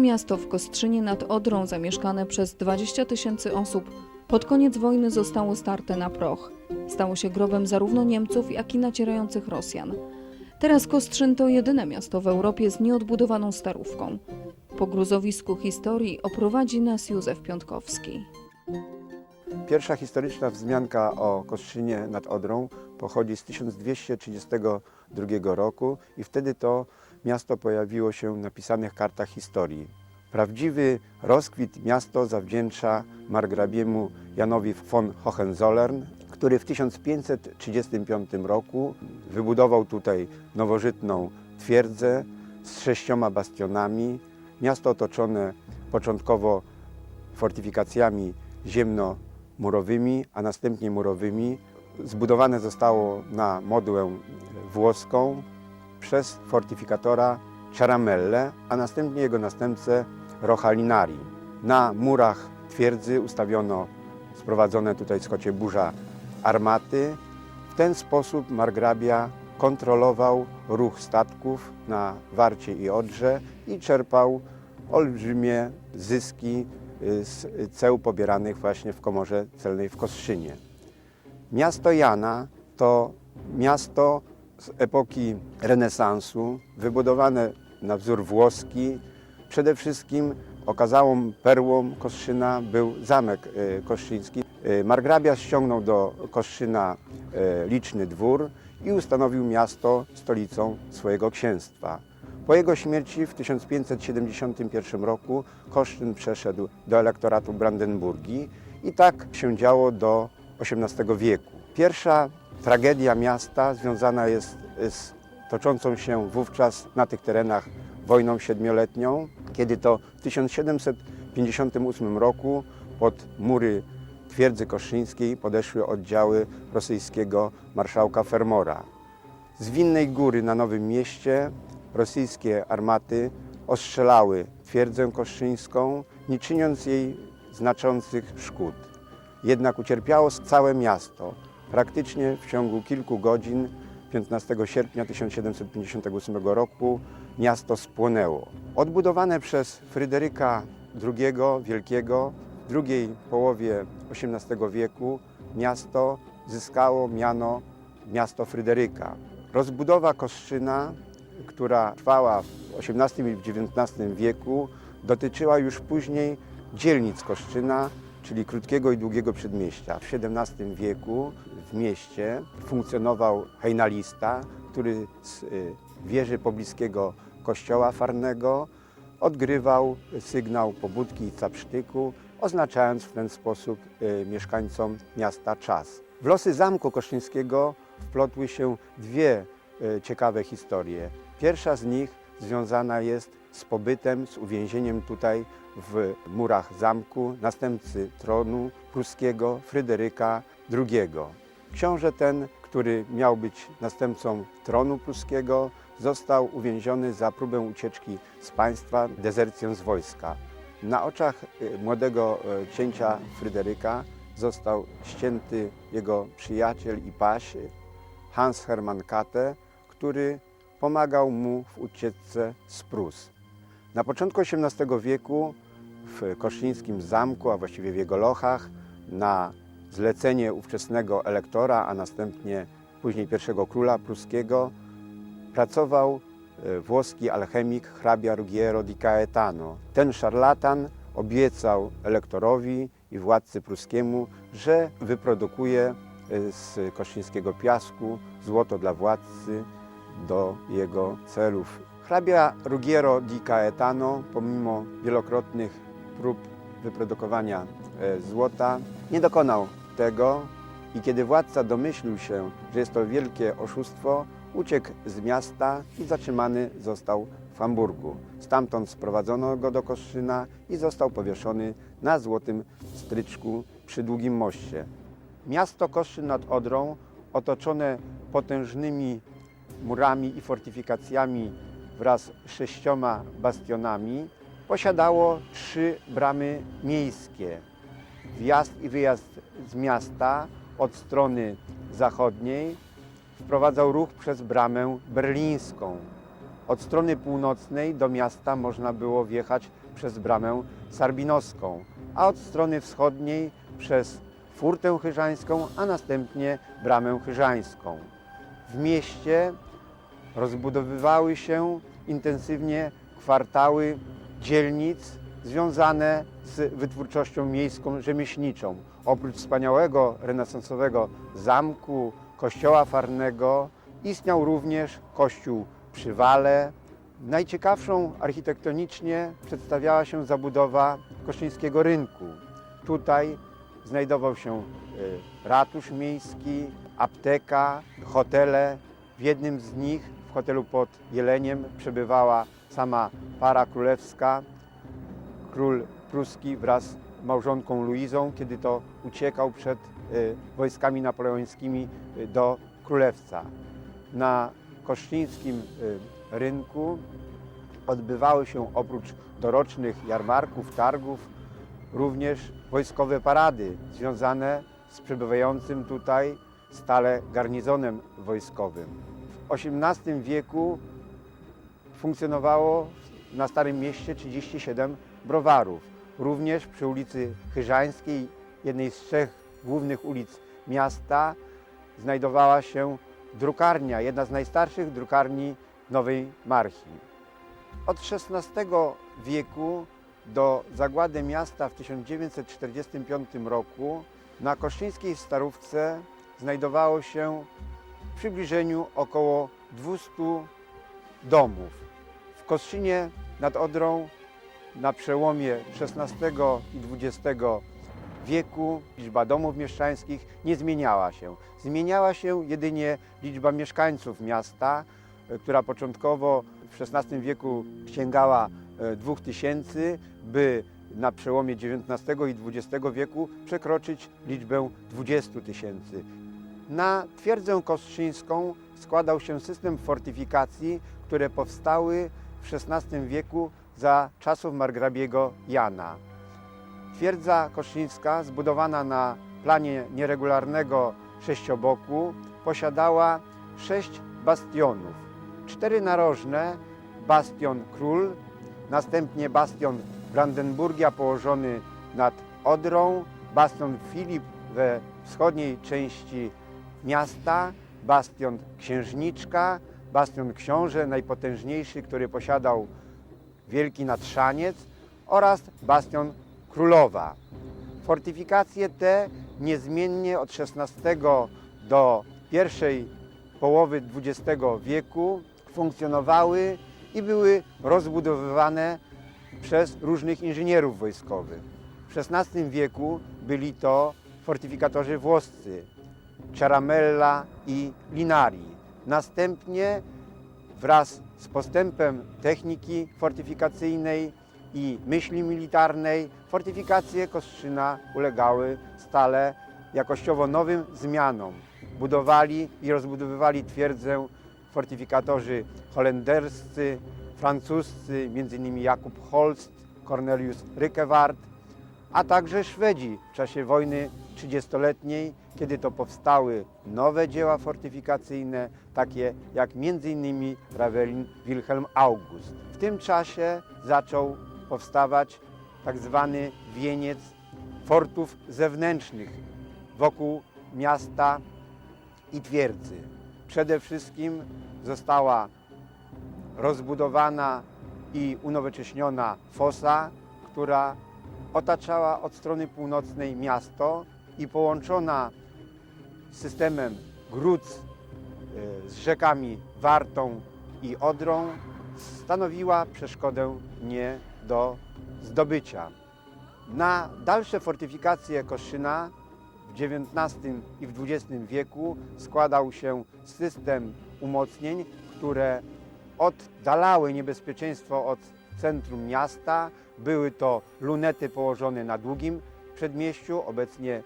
miasto w Kostrzynie nad Odrą, zamieszkane przez 20 tysięcy osób, pod koniec wojny zostało starte na proch. Stało się grobem zarówno Niemców, jak i nacierających Rosjan. Teraz Kostrzyn to jedyne miasto w Europie z nieodbudowaną starówką. Po gruzowisku historii oprowadzi nas Józef Piątkowski. Pierwsza historyczna wzmianka o Kostrzynie nad Odrą pochodzi z 1232 roku i wtedy to miasto pojawiło się w napisanych kartach historii. Prawdziwy rozkwit miasto zawdzięcza margrabiemu Janowi von Hohenzollern, który w 1535 roku wybudował tutaj nowożytną twierdzę z sześcioma bastionami. Miasto otoczone początkowo fortyfikacjami ziemno-murowymi, a następnie murowymi. Zbudowane zostało na modłę włoską przez fortyfikatora Ciaramelle, a następnie jego następcę Rochalinari. Na murach twierdzy ustawiono sprowadzone tutaj z Kocieburza armaty. W ten sposób margrabia kontrolował ruch statków na Warcie i Odrze i czerpał olbrzymie zyski y, z ceł pobieranych właśnie w komorze celnej w Kostrzynie. Miasto Jana to miasto z epoki renesansu, wybudowane na wzór włoski. Przede wszystkim okazałą perłą Kostrzyna był zamek y, kostrzyński. Y, Margrabia ściągnął do Kostrzyna y, liczny dwór i ustanowił miasto stolicą swojego księstwa. Po jego śmierci w 1571 roku Kosztyn przeszedł do elektoratu Brandenburgii i tak się działo do XVIII wieku. Pierwsza tragedia miasta związana jest z toczącą się wówczas na tych terenach wojną siedmioletnią, kiedy to w 1758 roku pod mury twierdzy kostrzyńskiej podeszły oddziały rosyjskiego marszałka Fermora. Z Winnej Góry na Nowym Mieście rosyjskie armaty ostrzelały twierdzę kostrzyńską, nie czyniąc jej znaczących szkód. Jednak ucierpiało całe miasto. Praktycznie w ciągu kilku godzin 15 sierpnia 1758 roku miasto spłonęło. Odbudowane przez Fryderyka II Wielkiego w drugiej połowie XVIII wieku miasto zyskało miano miasto Fryderyka. Rozbudowa Kostrzyna, która trwała w XVIII i XIX wieku, dotyczyła już później dzielnic Kostrzyna, czyli krótkiego i długiego przedmieścia. W XVII wieku w mieście funkcjonował hejnalista, który z y, wieży pobliskiego kościoła farnego odgrywał sygnał pobudki i capsztyku, oznaczając w ten sposób y, mieszkańcom miasta czas. W losy Zamku Kosztyńskiego wplotły się dwie y, ciekawe historie. Pierwsza z nich związana jest z pobytem, z uwięzieniem tutaj w murach zamku następcy tronu pruskiego Fryderyka II. Książę ten, który miał być następcą tronu pruskiego, został uwięziony za próbę ucieczki z państwa, dezercję z wojska. Na oczach y, młodego y, księcia Fryderyka został ścięty jego przyjaciel i paś Hans Hermann Kate, który pomagał mu w ucieczce z Prus. Na początku XVIII wieku w Koszlińskim Zamku, a właściwie w jego lochach, na zlecenie ówczesnego elektora, a następnie później pierwszego króla pruskiego, pracował e, włoski alchemik hrabia Ruggiero di Caetano. Ten szarlatan obiecał elektorowi i władcy pruskiemu, że wyprodukuje e, z koszlińskiego piasku złoto dla władcy do jego celów. Hrabia Ruggiero di Caetano, pomimo wielokrotnych prób wyprodukowania e, złota, nie dokonał tego i kiedy władca domyślił się, że jest to wielkie oszustwo, uciekł z miasta i zatrzymany został w Hamburgu. Stamtąd sprowadzono go do Kostrzyna i został powieszony na złotym stryczku przy Długim Moście. Miasto Koszczyn nad Odrą, otoczone potężnymi murami i fortyfikacjami wraz z sześcioma bastionami, posiadało trzy bramy miejskie. Wjazd i wyjazd z miasta od strony zachodniej wprowadzał ruch przez bramę berlińską. Od strony północnej do miasta można było wjechać przez bramę Sarbinowską, a od strony wschodniej przez Furtę Chyżańską, a następnie bramę Chyżańską. W mieście rozbudowywały się intensywnie kwartały dzielnic związane z wytwórczością miejską rzemieślniczą. Oprócz wspaniałego renesansowego zamku, kościoła farnego, istniał również kościół przy Wale. Najciekawszą architektonicznie przedstawiała się zabudowa Koszczyńskiego Rynku. Tutaj znajdował się y, ratusz miejski, apteka, hotele. W jednym z nich, w hotelu pod Jeleniem, przebywała sama para królewska, król pruski wraz z małżonką Luizą, kiedy to uciekał przed y, wojskami napoleońskimi y, do królewca. Na koszcińskim y, rynku odbywały się oprócz dorocznych jarmarków, targów, również wojskowe parady związane z przebywającym tutaj stale garnizonem wojskowym. XVIII wieku funkcjonowało na Starym Mieście 37 browarów. Również przy ulicy Chyżańskiej, jednej z trzech głównych ulic miasta, znajdowała się drukarnia, jedna z najstarszych drukarni Nowej Marchi. Od XVI wieku do zagłady miasta w 1945 roku na Koszczyńskiej Starówce znajdowało się w przybliżeniu około 200 domów. W Kostrzynie nad Odrą na przełomie XVI i XX wieku liczba domów mieszczańskich nie zmieniała się. Zmieniała się jedynie liczba mieszkańców miasta, e, która początkowo w XVI wieku sięgała e, 2000, by na przełomie XIX i XX wieku przekroczyć liczbę 20 tysięcy. Na twierdzę kostrzyńską składał się system fortyfikacji, które powstały w XVI wieku za czasów margrabiego Jana. Twierdza kostrzyńska, zbudowana na planie nieregularnego sześcioboku, posiadała sześć bastionów. Cztery narożne, bastion Król, następnie bastion Brandenburgia położony nad Odrą, bastion Filip we wschodniej części miasta, bastion Księżniczka, bastion Książę, najpotężniejszy, który posiadał wielki natrzaniec oraz bastion Królowa. Fortyfikacje te niezmiennie od XVI do pierwszej połowy XX wieku funkcjonowały i były rozbudowywane przez różnych inżynierów wojskowych. W XVI wieku byli to fortyfikatorzy włoscy Ciaramella i Linari. Następnie wraz z postępem techniki fortyfikacyjnej i myśli militarnej fortyfikacje Kostrzyna ulegały stale jakościowo nowym zmianom. Budowali i rozbudowywali twierdzę fortyfikatorzy holenderscy, francuscy, m.in. Jakub Holst, Cornelius Rykewart, a także Szwedzi w czasie wojny 30-letniej, kiedy to powstały nowe dzieła fortyfikacyjne, takie jak m.in. Ravelin Wilhelm August. W tym czasie zaczął powstawać tak zwany wieniec fortów zewnętrznych wokół miasta i twierdzy. Przede wszystkim została rozbudowana i unowocześniona fosa, która otaczała od strony północnej miasto i połączona systemem grudz e, z rzekami Wartą i Odrą stanowiła przeszkodę nie do zdobycia. Na dalsze fortyfikacje Koszyna w XIX i w XX wieku składał się system umocnień, które oddalały niebezpieczeństwo od centrum miasta. Były to lunety położone na długim przedmieściu, obecnie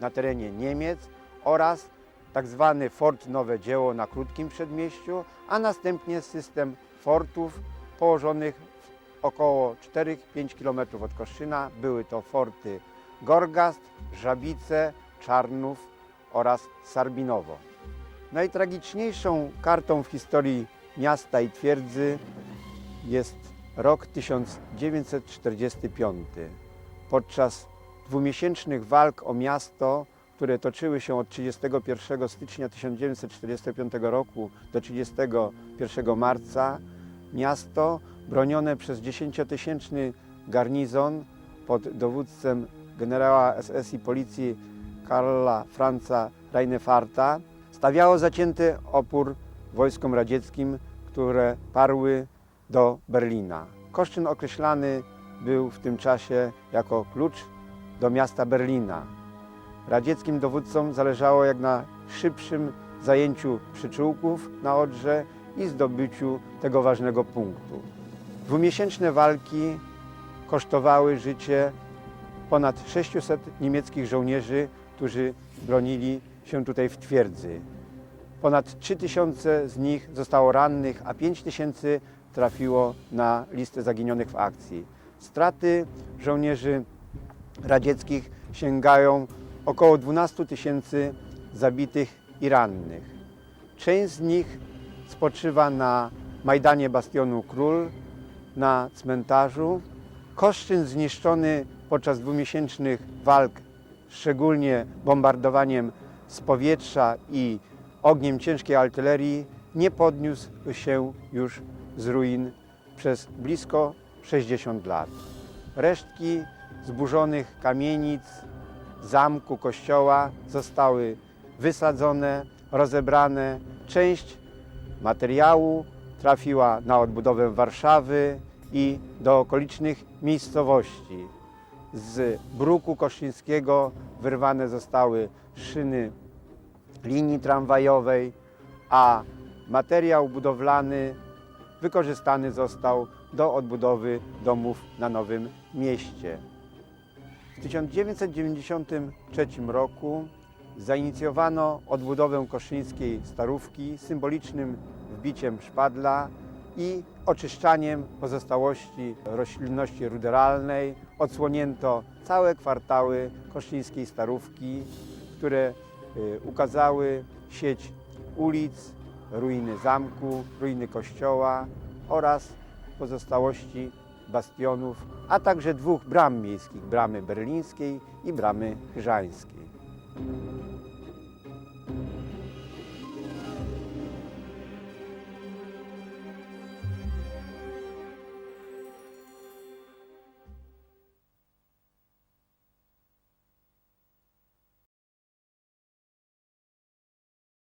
na terenie Niemiec oraz tak zwany fort Nowe Dzieło na krótkim przedmieściu, a następnie system fortów położonych około 4-5 km od Koszyna. Były to forty Gorgast, Żabice, Czarnów oraz Sarbinowo. Najtragiczniejszą kartą w historii miasta i twierdzy jest rok 1945. Podczas dwumiesięcznych walk o miasto, które toczyły się od 31 stycznia 1945 roku do 31 marca, miasto bronione przez 10-tysięczny garnizon pod dowództwem generała SS i policji Karla Franza Reinefarta stawiało zacięty opór wojskom radzieckim, które parły do Berlina. Koszczyn określany był w tym czasie jako klucz do miasta Berlina. Radzieckim dowódcom zależało jak na szybszym zajęciu przyczółków na Odrze i zdobyciu tego ważnego punktu. Dwumiesięczne walki kosztowały życie ponad 600 niemieckich żołnierzy, którzy bronili się tutaj w twierdzy. Ponad 3000 z nich zostało rannych, a 5000 trafiło na listę zaginionych w akcji. Straty żołnierzy radzieckich sięgają około 12 tysięcy zabitych i rannych. Część z nich spoczywa na Majdanie Bastionu Król, na cmentarzu. Koszczyn zniszczony podczas dwumiesięcznych walk, szczególnie bombardowaniem z powietrza i ogniem ciężkiej artylerii, nie podniósł się już z ruin przez blisko 60 lat. Resztki zburzonych kamienic, zamku, kościoła zostały wysadzone, rozebrane. Część materiału trafiła na odbudowę Warszawy i do okolicznych miejscowości. Z bruku koszcińskiego wyrwane zostały szyny linii tramwajowej, a materiał budowlany wykorzystany został do odbudowy domów na Nowym Mieście. W 1993 roku zainicjowano odbudowę koszyńskiej starówki symbolicznym wbiciem szpadla i oczyszczaniem pozostałości roślinności ruderalnej. Odsłonięto całe kwartały koszcińskiej starówki, które y, ukazały sieć ulic, ruiny zamku, ruiny kościoła oraz pozostałości bastionów, a także dwóch bram miejskich, bramy berlińskiej i bramy chyżańskiej.